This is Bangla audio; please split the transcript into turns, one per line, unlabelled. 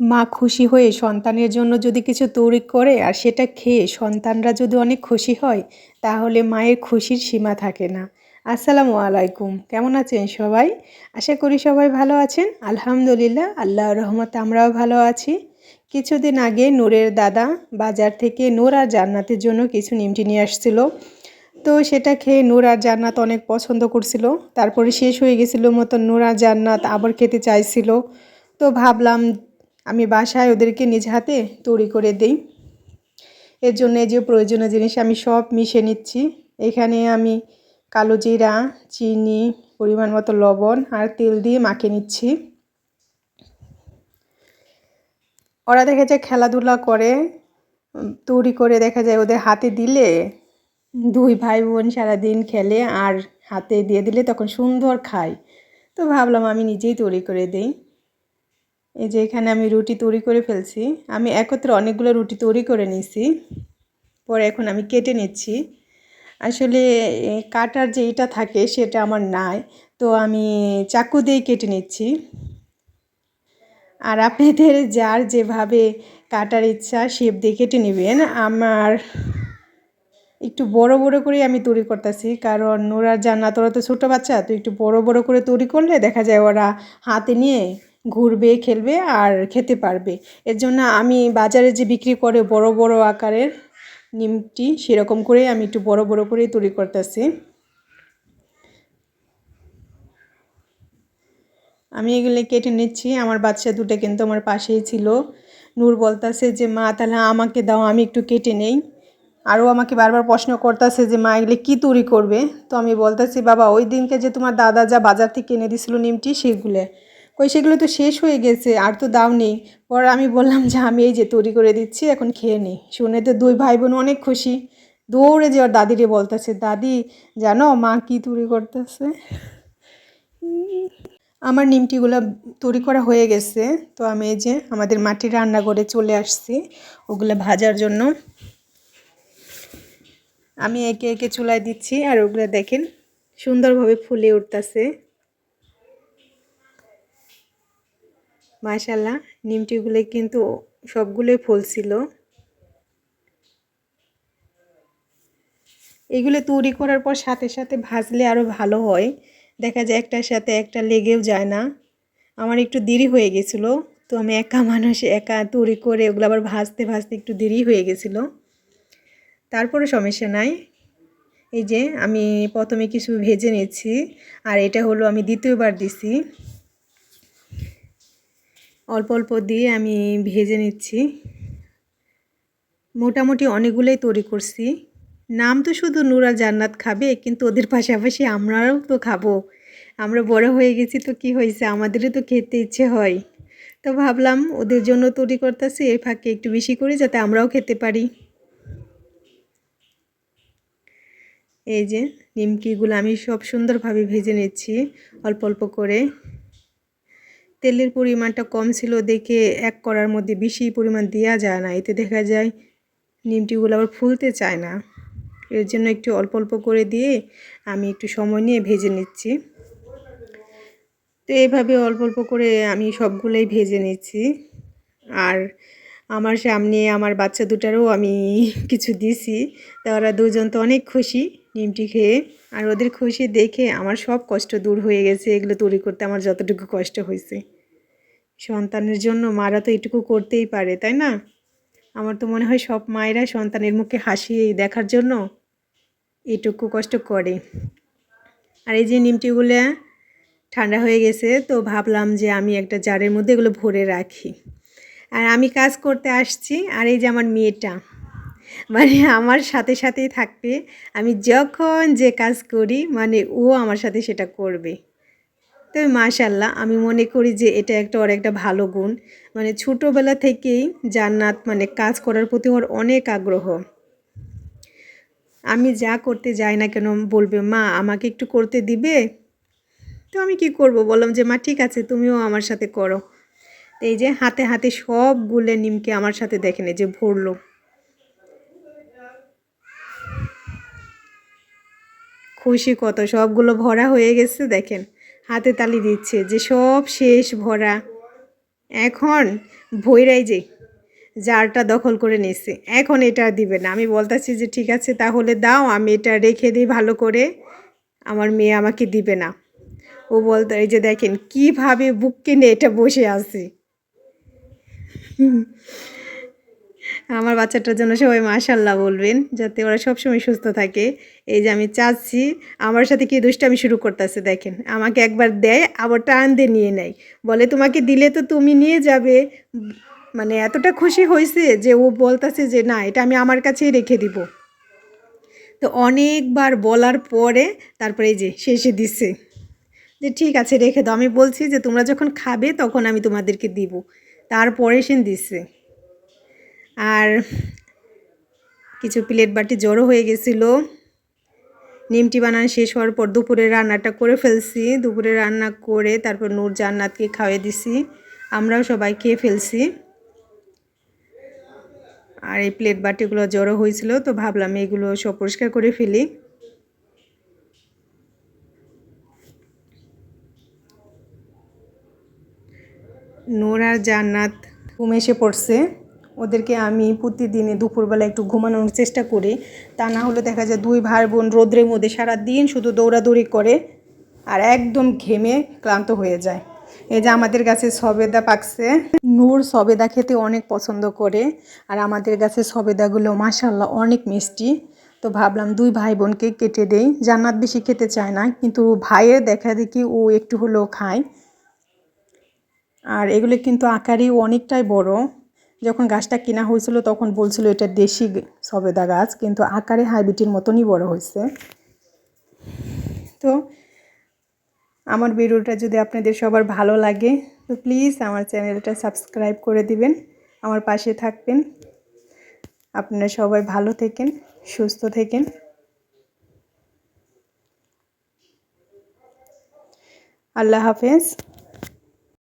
মা খুশি হয়ে সন্তানের জন্য যদি কিছু তৈরি করে আর সেটা খেয়ে সন্তানরা যদি অনেক খুশি হয়, তাহলে মায়ের খুশির সীমা থাকে না। আসসালামু আলাইকুম। কেমন আছেন সবাই? আশা করি সবাই ভালো আছেন। আলহামদুলিল্লাহ, আল্লাহর রহমতে আমরাও ভালো আছি। কিছুদিন আগে নূরের দাদা বাজার থেকে নূর আর জান্নাতের জন্য কিছু নিমটি নিয়ে আসছিল। তো সেটা খেয়ে নূর আর জান্নাত অনেক পছন্দ করছিল। তারপরে শেষ হয়ে গেছিল মতো নূর আর জান্নাত আবার খেতে চাইছিল। তো ভাবলাম আমি বাসায় ওদেরকে নিজ হাতে তৈরি করে দিই। এর জন্য যে প্রয়োজনীয় জিনিস আমি সব মিশে নিচ্ছি। এখানে আমি কালো জিরা, চিনি, পরিমাণ মতো লবণ আর তেল দিয়ে মাখিয়ে নিচ্ছি। ওরা দেখা যায় খেলাধুলা করে, তৈরি করে দেখা যায় ওদের হাতে দিলে দুই ভাই বোন সারাদিন খেলে আর হাতে দিয়ে দিলে তখন সুন্দর খায়। তো ভাবলাম আমি নিজেই তৈরি করে দিই। এই যে এখানে আমি রুটি তৈরি করে ফেলছি। আমি একত্রে অনেকগুলো রুটি তৈরি করে নিছি পরে এখন আমি কেটে নিচ্ছি। আসলে কাটার যে এটা থাকে সেটা আমার নাই। তো আমি চাকু দিয়ে কেটে নিচ্ছি। আর আপনাদের যার যেভাবে কাটার ইচ্ছা শেপ দিয়ে কেটে নেবেন, আমার একটু বড় বড় করে আমি তৈরি করতেছি। কারণ নোরা জান্নাত, ওরা তো ছোটো বাচ্চা, তো একটু বড় বড় করে তৈরি করলে দেখা যায় ওরা হাতে নিয়ে ঘুরবে, খেলবে আর খেতে পারবে। এর জন্য আমি বাজারে যে বিক্রি করে বড় বড় আকারের নিমটি, সেরকম করে আমি একটু বড় বড় করে তৈরি করতেছি। আমি এগুলো কেটে নিচ্ছি। আমার বাচ্চা দুটো কিন্তু আমার পাশেই ছিল। নূর বলতেছে যে, মা, তাহলে আমাকে দাও, আমি একটু কেটে নেই। আরও আমাকে বারবার প্রশ্ন করতেছে যে, মা, এগুলো কী তৈরি করবে? তো আমি বলতেছি, বাবা, ওই দিনকে যে তোমার দাদা যা বাজার থেকে কিনে দিছিল নিমটি, সেগুলো। ওই সেগুলো তো শেষ হয়ে গেছে, আর তো দাও নেই। পর আমি বললাম যে, আমি এই যে তৈরি করে দিচ্ছি, এখন খেয়ে নিই শুনে তো দুই ভাই বোন অনেক খুশি। দৌড়ে যে ওর দাদিরে বলতেছে, দাদি, জানো মা কি তৈরি করতেছে? আমার নিমটিগুলো তৈরি করা হয়ে গেছে। তো আমি এই যে আমাদের মাটির রান্নাঘরে চলে আসছি, ওগুলো ভাজার জন্য। আমি একে একে চুলায় দিচ্ছি, আর ওগুলো দেখেন সুন্দরভাবে ফুলে উঠতেছে। মাশাল্লাহ নিমটিগুলো কিন্তু সবগুলোই ফুলছিল এগুলো তৈরি করার পর সাথে সাথে ভাজলে আরও ভালো হয়। দেখা যায় একটার সাথে একটা লেগেও যায় না। আমার একটু দেরি হয়ে গেছিল, তো আমি একা মানুষ, একা তৈরি করে ওগুলো আবার ভাজতে ভাজতে একটু দেরি হয়ে গেছিল। তারপরে সমস্যা নাই। এই যে আমি প্রথমে কিছু ভেজে নিচ্ছি, আর এটা হলো আমি দ্বিতীয়বার দিছি। অল্প অল্প দিয়ে আমি ভেজে নিচ্ছি। মোটামুটি অনেকগুলোই তৈরি করছি। নাম তো শুধু নুরা জান্নাত খাবে, কিন্তু ওদের পাশাপাশি আমরাও তো খাব। আমরা বড় হয়ে গেছি তো কি হয়েছে? আমাদেরও তো খেতে ইচ্ছে হয়। তো ভাবলাম ওদের জন্য তৈরি করতেছি এই ফাঁকে একটু বেশি করে যাতে আমরাও খেতে পারি। এই যে নিমকিগুলো আমি সব সুন্দরভাবে ভেজে নিচ্ছি, অল্প অল্প করে। তেলের পরিমাণটা কম ছিল দেখে এক করার মধ্যে বেশি পরিমাণ দেওয়া যায় না। এতে দেখা যায় নিমটিগুলো আবার ফুলতে চায় না। এর জন্য একটু অল্প অল্প করে দিয়ে আমি একটু সময় নিয়ে ভেজে নিচ্ছি। তো এইভাবে অল্প অল্প করে আমি সবগুলোই ভেজে নিচ্ছি। আর আমার সামনে আমার বাচ্চা দুটারও আমি কিছু দিছি তা ওরা দুজন তো অনেক খুশি। নিমটি খেয়ে আর ওদের খুশি দেখে আমার সব কষ্ট দূর হয়ে গেছে, এগুলো তৈরি করতে আমার যতটুকু কষ্ট হয়েছে। সন্তানের জন্য মারা তো এটুকু করতেই পারে, তাই না? আমার তো মনে হয় সব মায়েরা সন্তানের মুখে হাসি দেখার জন্য এটুকু কষ্ট করে। আর এই যে নিমটিগুলো ঠান্ডা হয়ে গেছে, তো ভাবলাম যে আমি একটা জারের মধ্যে এগুলো ভরে রাখি। আর আমি কাজ করতে আসছি, আর এই যে আমার মেয়েটা মানে আমার সাথে সাথেই থাকবে। আমি যখন যে কাজ করি মানে ও আমার সাথে সেটা করবে। তবে মাশাল্লাহ আমি মনে করি যে এটা একটা ওর একটা ভালো গুণ। মানে ছোটোবেলা থেকেই জান্নাত মানে কাজ করার প্রতি ওর অনেক আগ্রহ। আমি যা করতে যাই না কেন বলবে, মা, আমাকে একটু করতে দিবে? তো আমি কি করব? বললাম যে, মা, ঠিক আছে, তুমিও আমার সাথে করো। এই যে হাতে হাতে সবগুলো নিমকে আমার সাথে দেখেন যে ভরলো। খুশি কত, সবগুলো ভরা হয়ে গেছে, দেখেন, হাতে তালি দিচ্ছে যে সব শেষ ভরা। এখন ভৈরাই যে, জারটা দখল করে নিচ্ছে এখন এটা দিবে না। আমি বলতেছি যে, ঠিক আছে, তাহলে দাও, আমি এটা রেখে দিই ভালো করে, আমার মেয়ে আমাকে দিবে না। ও বলতে, এই যে দেখেন, কীভাবে বুক কিনে এটা বসে আছে? আমার বাচ্চাটার জন্য সবাই মাশাল্লাহ বলবেন, যাতে ওরা সবসময় সুস্থ থাকে। এই যে আমি চাচ্ছি, আমার সাথে কি দুষ্টামি শুরু করতেছে দেখেন। আমাকে একবার দেয়, আবার টান দিয়ে নিয়ে নেয়। বলে, তোমাকে দিলে তো তুমি নিয়ে যাবে। মানে এতটা খুশি হয়েছে যে ও বলতেছে যে, না, এটা আমি আমার কাছেই রেখে দিব। তো অনেকবার বলার পরে তারপরে এই যে শেষে দিচ্ছে যে, ঠিক আছে, রেখে দাও। আমি বলছি যে, তোমরা যখন খাবে, তখন আমি তোমাদেরকে দিব। তারপরে সে দিচ্ছে আর কিছু প্লেট বাটি জড়ো হয়ে গেছিল। নিমটি বানানো শেষ হওয়ার পর দুপুরে রান্নাটা করে ফেলছি। দুপুরে রান্না করে তারপর নূর জান্নাতকে খাওয়াই দিছি। আমরাও সবাই খেয়ে ফেলছি। আর এই প্লেট বাটিগুলো জড়ো হয়েছিল, তো ভাবলাম এগুলো সব পরিষ্কার করে ফেলি। নূর আর জান্নাত ঘুম এসে পড়ছে। ওদেরকে আমি প্রতিদিনে দুপুরবেলা একটু ঘুমানোর চেষ্টা করি। তা না হলে দেখা যায় দুই ভাই বোন রোদ্রের মধ্যে সারা দিন শুধু দৌড়াদৌড়ি করে আর একদম ঘেমে ক্লান্ত হয়ে যায়। এই যে আমাদের গাছে সবেদা পাকছে। নূর সবেদা খেতে অনেক পছন্দ করে আর আমাদের গাছে সবেদাগুলো মাসাল্লাহ অনেক মিষ্টি। তো ভাবলাম দুই ভাই বোনকে কেটে দেই। জান্নাত বেশি খেতে চায় না, কিন্তু ভাইয়ের দেখা দেখি ও একটু হলেও খায়। আর এগুলো কিন্তু আকারেও অনেকটাই বড়। যখন গাছটা কেনা হয়েছিল, তখন বলছিল এটা দেশি সবেদা গাছ, কিন্তু আকারে হাইব্রিডের মতনই বড় হয়েছে। তো আমার ভিডিওটা যদি আপনাদের সবার ভালো লাগে, তো প্লিজ আমার চ্যানেলটা সাবস্ক্রাইব করে দিবেন, আমার পাশে থাকবেন। আপনারা সবাই ভালো থেকেন, সুস্থ থেকেন। আল্লাহ হাফেজ।